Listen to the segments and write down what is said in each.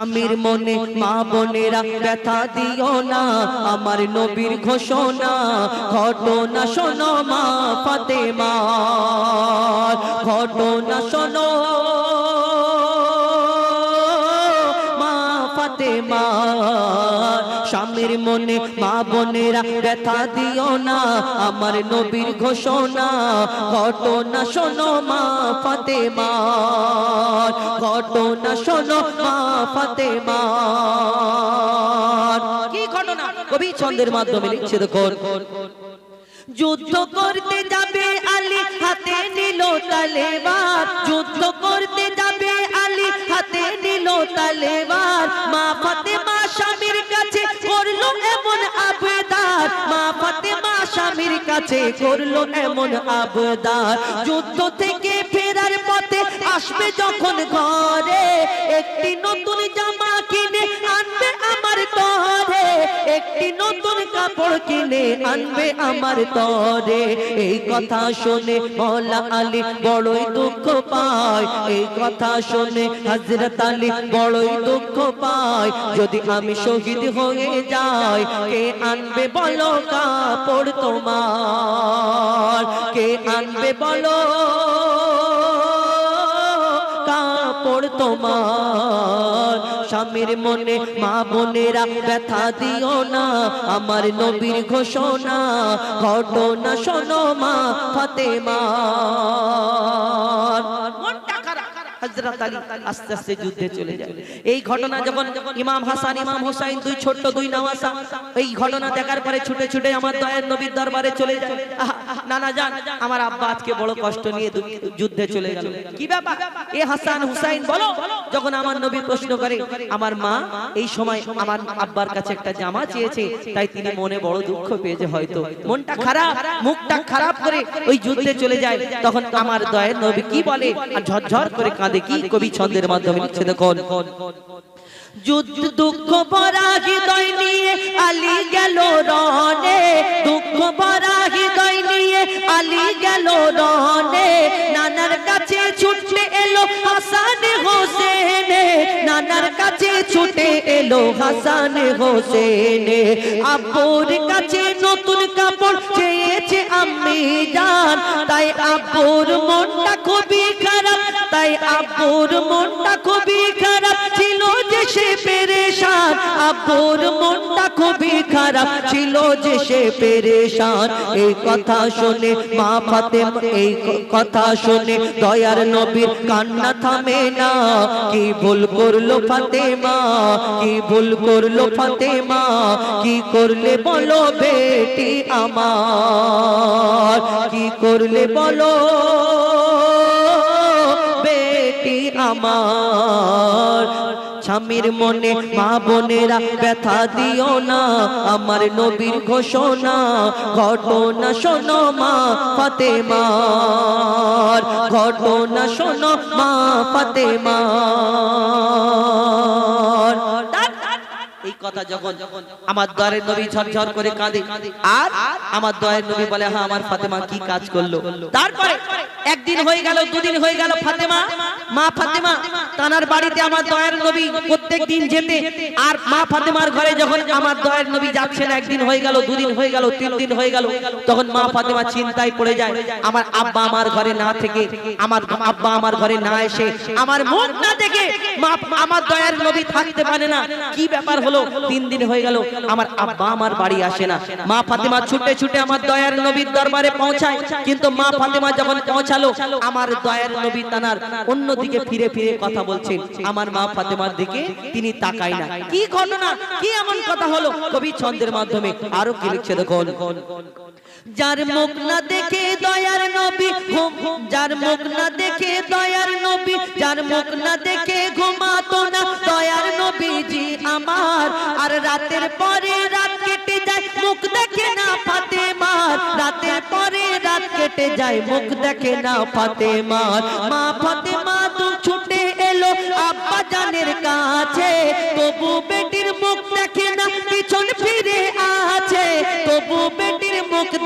আমির মনে মা বোনেরা ব্যথা দিও না, আমার নবীর ঘোষণা, ঘটনা শোনো মা ফাতেমা, ঘটনা শোনো মা ফাতেমা। স্বামীর মনে, মা বোনেরা ব্যথা দিও না, আমার নবীর ঘোষণা, ঘটনা শোনো মা ফাতেমা, ঘটনা শোনো মা ফাতেমা। কি ঘটনা? কবি ছন্দের মাধ্যমে লিখছে দেখুন। যুদ্ধ করতে যাবে আলী, হাতে নিল তালেবার যুদ্ধ করতে যাবে আলী, হাতে নিল তালেবার মা ফাতেমা স্বামীর কাছে মা ফাতেমা স্বামীর কাছে করল এমন আবেদার। যুদ্ধ থেকে ফেরার পথে আসবে যখন ঘরে, একটি নতুন জামা কিনে আনবে আমার তরে। একটি নতুন কাপড় কিনে আনবে আমার তরে। এই কথা শুনে মৌলা আলী বড়ই দুঃখ পায়। এই কথা শুনে হজরত আলী বড়ই দুঃখ পায়। যদি আমি শহীদ হয়ে যাই, কে আনবে বলো কাপড় তোমার। কে আনবে বলো? কাপড় তোমার। স্বামীর মনে, মা বোনেরা ব্যথা দিও না। আমার নবীর ঘোষণা, ঘটনা শোনো মা ফাতেমা। হযরত আলী আস্তে আস্তে যুদ্ধে চলে যায়। এই ঘটনা যখন ইমাম হাসান ইমাম হোসাইন দুই ছোট্ট দুই নওয়াসা এই ঘটনা দেখার পরে ছুটে ছুটে আমার দয়ার নবীর দরবারে চলে যায়। নানা জান আমার আব্বা আজকে বড় কষ্ট নিয়ে যুদ্ধে চলে গেল। কি ব্যাপার? এ হাসান হুসাইন বলো। যখন আমার নবী প্রশ্ন করে আমার মা এই সময় আমার আব্বার কাছে একটা জামা চেয়েছে তাই তিনি মনে বড় দুঃখ পেয়েছে হয়তো। মনটা খারাপ মুখটা খারাপ করে ওই যুদ্ধে চলে যায়। তখন আমার দয়ের নবী কি বলে আর ঝরঝর করে কাঁদে কি কবি ছন্দের মাধ্যমে লিখছে দেখুন যুদ্ধ দুঃখ ভরা হৃদয় নিয়ে আলী গেল রনে দুঃখ ভরা হৃদয় নিয়ে আলী গেল রনে নানার কাছে ছুটে এলো হাসান হোসেন। নানার কাছে ছুটে এলো হাসান হোসেন। আব্বুর কাছে নতুন কাপড় চেয়েছে আমি জান। তাই আব্বুর মনটা খুবই আব্বুর মনটা খুবই খারাপ ছিল যে সে পেরেশান। আব্বুর মনটা খুবই খারাপ ছিল যে সে পেরেশান। এই কথা শুনে মা ফাতেমা এই কথা শুনে দয়ার নবীর কান্না থামে না। কি ভুল করল ফাতেমা? কি ভুল করল ফাতেমা? কি করলে বলো বেটি আমার? কি করলে বলো আমার। স্বামীর মনে, মা বোনেরা ব্যথা দিও না। আমার নবীর ঘোষণা, ঘটনা শোনো মা ফাতেমার। ঘটনা শোনো মা ফাতেমার। এই আমার দয়ের নবী বলে হ্যাঁ আমার ফাতেমা কি কাজ করল? তারপরে একদিন হয়ে গেল, দুদিন হয়ে গেল ফাতেমা, মা ফাতেমা, তানার বাড়িতে আমার দয়ের নবী প্রত্যেক দিন যেতে। আর মা ফাতেমার ঘরে যখন আমার দয়ের নবী যাচ্ছেন, একদিন হয়ে গেল, দুদিন হয়ে গেল, তিন দিন হয়ে গেল, তখন মা ফাতেমা চিন্তায় পড়ে যায়, আমার আব্বা আমার ঘরে না থেকে, আমার আব্বা আমার ঘরে না এসে, আমার মুখ না দেখে আমার দয়ার নবী থাকতে পারে না। কি ব্যাপার হলো? তিন দিন হয়ে গেল, আমার আব্বা আমার বাড়ি আসে না। মা ফাতেমা ছুটে ছুটে আমার দয়ার নবীর দরবারে পৌঁছায়, কিন্তু মা ফাতেমা যখন পৌঁছালো আমার দয়ার নবী তানার অন্যদিকে ফিরে ফিরে কথা বলছেন। আমার মা ফাতেমার দিকে তিনি তাকায় না। কি ঘটনা? কি এমন কথা হলো? কবি ছন্দের মাধ্যমে আরও কি লিখছে দেখুন। যার মুখ না দেখে দয়ার নবী ঘুম- যার মুখ না দেখে দয়ার নবী যার মুখ না দেখে ঘুমাতো না দয়ার নবীজি আমার। আর রাতের পরে রাত কেটে যায় মুখ দেখে না ফাতেমার। রাত কেটে যায়, মুখ দেখে না ফাতেমার মা ফাতেমা তো ছুটে এলো আব্বা জানের কাছে। তবু বেটির মুখ দেখে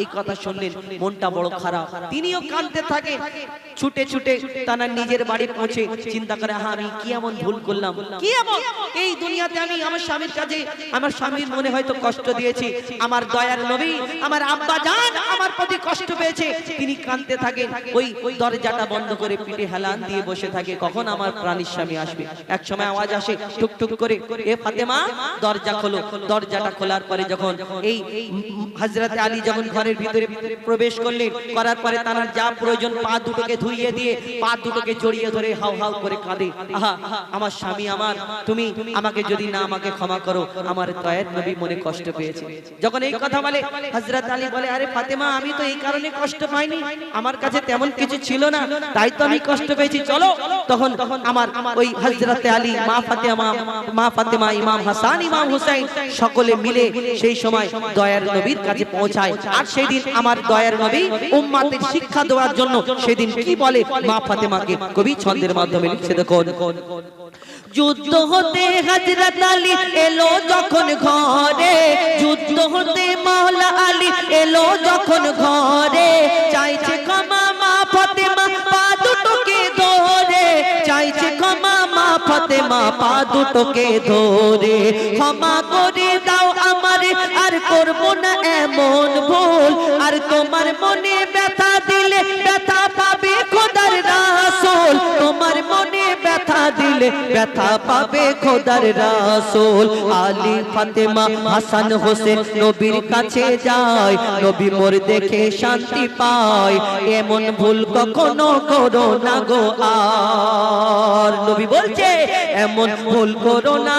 এই কথা শুনলেন মনটা বড় খারাপ। তিনিও কাঁদতে থাকে ছুটে ছুটে তার নিজের বাড়ি পৌঁছে চিন্তা করে হ্যাঁ আমি কি এমন ভুল করলাম? কি এমন? এই দুনিয়াতে আমি আমার স্বামীর কাছে আমার স্বামীর মনে হয়তো কষ্ট দিয়েছি আমার দয়ার নবী আমার আব্বা জান আমার প্রতি কষ্ট পেয়েছে। তিনি কাঁদতে থাকেন ওই ওই দরজাটা বন্ধ করে পিঠে হেলান দিয়ে বসে থাকে। কখন আমার প্রাণীর স্বামী আসবে? এক সময় আওয়াজ আসে টুক টুক করে এ ফাতেমা দরজা খোলো। দরজাটা খোলার পরে যখন এই হজরত আলী যখন ঘরের ভিতরে প্রবেশ করলেন। করার পরে তার যা প্রয়োজন, পা দুটোকে ধুইয়ে দিয়ে, পা দুটোকে জড়িয়ে ধরে হাউ হাউ করে কাঁদে। আহা, আমার স্বামী আমার, তুমি আমাকে যদি না আমাকে ক্ষমা করো, আমার দয়ের নবী মনে কষ্ট পেয়েছে। যখন এই কথা বলে হজরত আলী বলে, আরে ফাতেমা, আমি তো এই কারণে কষ্ট পাইনি। আমার কাছে তেমন কিছু ছিল না, তাই তো আমি কষ্ট পেয়েছি। চলো। তখন তখন আমার ওই হজরত আলী, মা ফাতেমা মা ফাতেমা, ইমাম হাসান, ইমাম হুসাইন সকলে মিলে সেই সময় দয়ার নবীর কাছে পৌঁছায়। আর সেই দিন আমার দয়ার নবী উম্মাদের শিক্ষা দেওয়ার জন্য সেদিন কি বলে? মা ফাতেমাকে কবি ছন্দের মাধ্যমে লিখছে, দেখুন। যুদ্ধ হতে হজরত আলী এলো যখন ঘরে, যুদ্ধ হতে মাওলা আলী এলো যখন ঘরে। চাইছে ক্ষমা মা ফাতেমা, পা দুটোকে ধরে। চাইছে ক্ষমা মা ফাতেমা, পা দুটোকে ধরে। ক্ষমা করে করব না এমন ভুল। আর তোমার মনে ব্যথা দিলে ব্যথা পাবে খোদার রাসূল। তোমার মনে ব্যথা দিলে ব্যথা পাবে খোদার রাসূল। আলী, ফাতেমা, হাসান, হোসেন নবীর কাছে যায়। নবী মোর দেখে শান্তি পায়। এমন ভুল কখনো করো না গো আর। নবী বলছে, এমন ভুল করো না।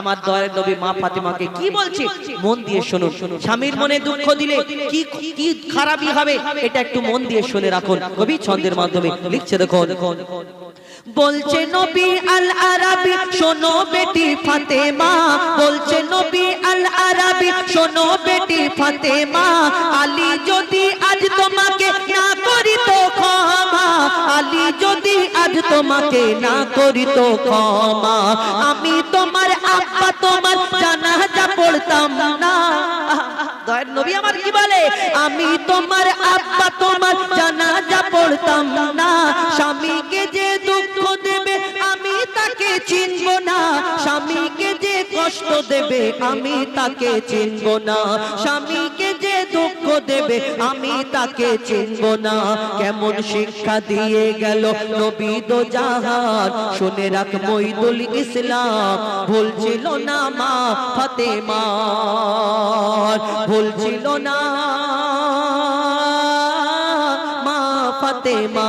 আমার দয়ার নবী মা ফাতেমাকে কি বলছে? মন দিয়ে শুনুন। স্বামীর মনে দুঃখ দিলে কি কি খারাপই হবে? এটা একটু মন দিয়ে শুনে রাখুন। কবি ছন্দের মাধ্যমে লিখছে দেখুন। বলছে নবী আল আরাবি শোনো বেটি ফাতেমা। বলছে নবী আল আরাবি শোনো বেটি ফাতেমা। আলী যদি আজ তোমাকে না করি তো ক্ষমা। আলী যদি আজ তোমাকে না করি তো ক্ষমা। আমি তোমার আব্বা, তোমার জানাজা পড়তাম না। নবী আমার কি বলে? আমি তোমার আব্বা, তোমার জানাজা পড়তাম না। স্বামীকে যে দুঃখ দেবে, আমি তাকে চিনব না। স্বামীকে যে কষ্ট দেবে, আমি তাকে চিনব না। দুঃখ দেবে, আমি তাকে চিনব না। কেমন শিক্ষা দিয়ে গেল নবী জাহান। শুনে রাখ মইদুল ইসলাম ভুলছিল না মা ফাতেমা। ভুলছিল না মা ফাতেমা।